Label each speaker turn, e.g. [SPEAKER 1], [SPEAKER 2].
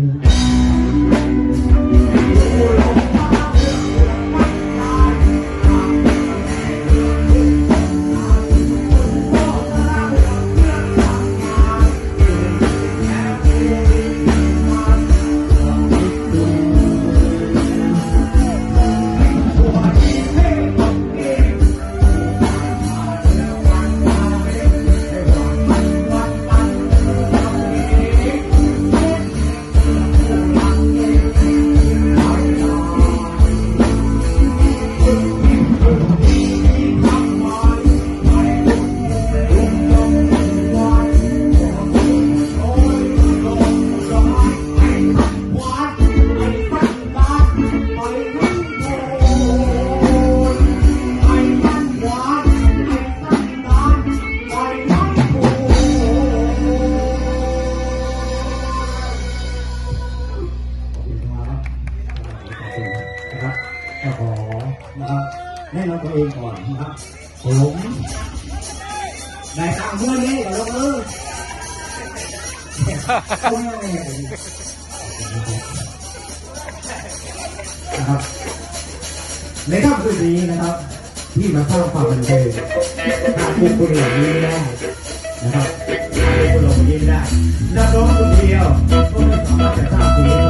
[SPEAKER 1] you. แนะนำตัวเองก่อนนะครับผมนายตามเพื่อนนี่กับลงมือนะครับในค่ำคืนนี้นะครับ ที่มาสร้างความบันเทิงหากพวกคุณเหล่านี้ไม่ได้นะครับคุณเหล่านี้ไม่ได้นักร้องคนเดียวก็ไม่สามารถจะสร้างคุณได้